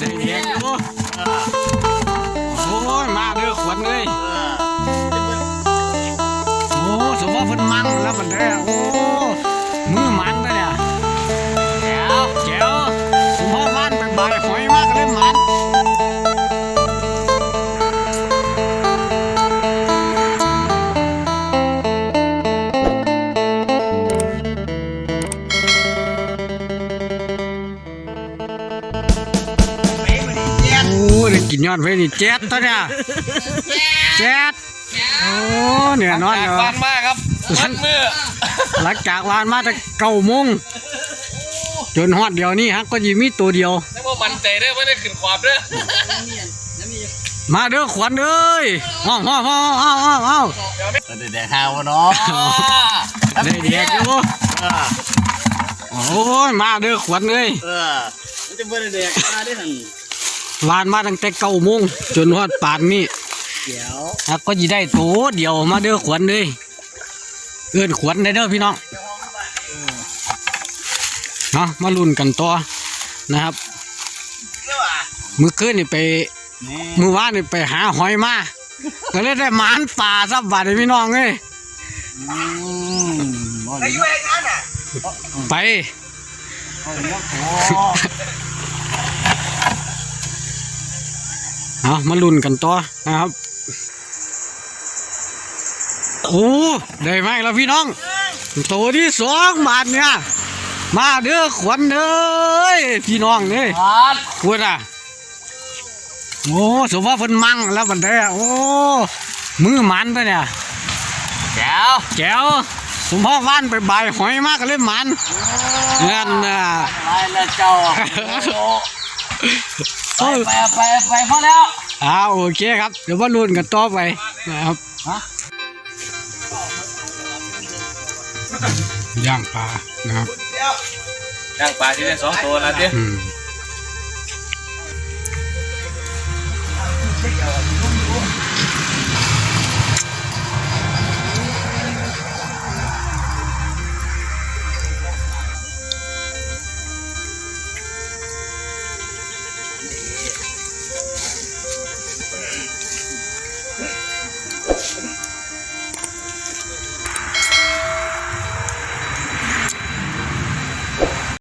เด็กเด็กอยู่โอ้ยมาเด้อขวัญเลยโอ้สมว่าเพิ่นมั่งแล้วบัดเด้อโอ้ กินยอดไว้นี่เจ็ดตัวเนี่ยเจ็ดโอ้เนี่ยนอนจากเหรอบ้านมากครับมัดมือหลังจากวานมาแต่เก้าโมงจนฮอดเดียวนี่ฮะก็ยีมีตัวเดียวนึกว่ามันใจเด้อไม่ได้ขึ้นขวบเด้อมาเด้อขวัญเอ้ยห้องห้องห้องห้องห้องห้องเด็กๆหาวะเนาะได้เด็กอยู่โอ้ยมาเด้อขวัญเอ้ยเออมันจะเป็นเด็กมาได้หัน วานมาตั้งแต่เก้าโมงจนฮอดป่านนี้เดี๋ยวฮะก็ยีได้ตัวเดียวมาเด้อขวัญเอ้ยเอื้อนขวัญได้เด้อพี่น้องเนาะมาลุ้นกันต่อนะครับมือคืนนี่ไปนี่มือวานนี่ไปหาหอยมาก็เลยได้หมานป่าซับบาดให้พี่น้องเอ้ยอืมบ่ดีไป บ่ดีโอ้ เอามาลุ้นกันต่อนะครับ โอ้ได้ไหมแล้วพี่น้อง ตัวที่สองบาทเนี่ย มาเด้อขวัญเอ้ยพี่น้องเอ้ยพัดพูดอะโอ้สมว่าเพิ่นมั่งแล้วบันเด้อโอ้มือมันตัวเนี่ยแก้วแก้วสมพ่อว่านไปบายหอยมากเลยมันเงินน่ะตายแล้วเจ้า โอ้ยไปไปไปพอแล้วอ่าโอเคครับ เดี๋ยวว่าลุ้นกันต่อไปนะครับย่างปลานะครับย่างปลาที่ได้สองตัวนะเด้อืม